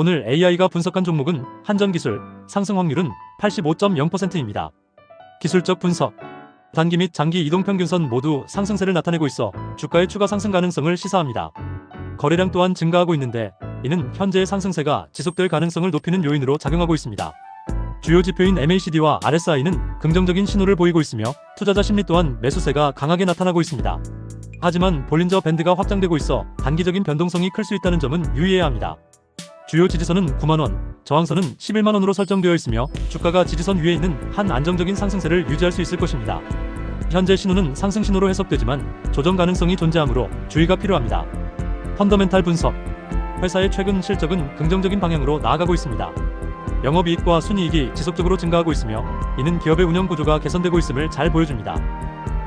오늘 AI가 분석한 종목은 한전기술, 상승 확률은 85.0%입니다. 기술적 분석. 단기 및 장기 이동평균선 모두 상승세를 나타내고 있어 주가의 추가 상승 가능성을 시사합니다. 거래량 또한 증가하고 있는데 이는 현재의 상승세가 지속될 가능성을 높이는 요인으로 작용하고 있습니다. 주요 지표인 MACD와 RSI는 긍정적인 신호를 보이고 있으며 투자자 심리 또한 매수세가 강하게 나타나고 있습니다. 하지만 볼린저 밴드가 확장되고 있어 단기적인 변동성이 클 수 있다는 점은 유의해야 합니다. 주요 지지선은 9만원, 저항선은 11만원으로 설정되어 있으며 주가가 지지선 위에 있는 한 안정적인 상승세를 유지할 수 있을 것입니다. 현재 신호는 상승 신호로 해석되지만 조정 가능성이 존재하므로 주의가 필요합니다. 펀더멘탈 분석 회사의 최근 실적은 긍정적인 방향으로 나아가고 있습니다. 영업이익과 순이익이 지속적으로 증가하고 있으며 이는 기업의 운영 구조가 개선되고 있음을 잘 보여줍니다.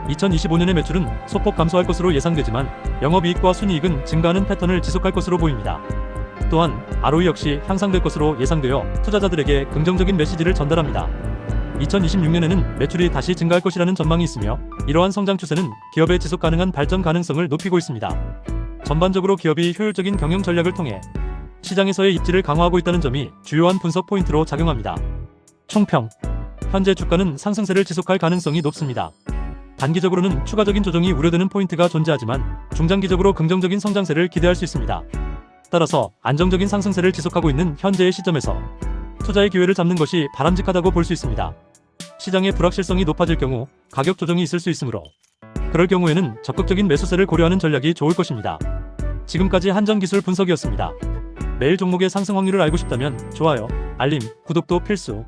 2025년의 매출은 소폭 감소할 것으로 예상되지만 영업이익과 순이익은 증가하는 패턴을 지속할 것으로 보입니다. 또한 ROE 역시 향상될 것으로 예상되어 투자자들에게 긍정적인 메시지를 전달합니다. 2026년에는 매출이 다시 증가할 것이라는 전망이 있으며 이러한 성장 추세는 기업의 지속 가능한 발전 가능성을 높이고 있습니다. 전반적으로 기업이 효율적인 경영 전략을 통해 시장에서의 입지를 강화하고 있다는 점이 주요한 분석 포인트로 작용합니다. 총평 현재 주가는 상승세를 지속할 가능성이 높습니다. 단기적으로는 추가적인 조정이 우려되는 포인트가 존재하지만 중장기적으로 긍정적인 성장세를 기대할 수 있습니다. 따라서 안정적인 상승세를 지속하고 있는 현재의 시점에서 투자의 기회를 잡는 것이 바람직하다고 볼 수 있습니다. 시장의 불확실성이 높아질 경우 가격 조정이 있을 수 있으므로 그럴 경우에는 적극적인 매수세를 고려하는 전략이 좋을 것입니다. 지금까지 한전기술 분석이었습니다. 매일 종목의 상승 확률을 알고 싶다면 좋아요, 알림, 구독도 필수.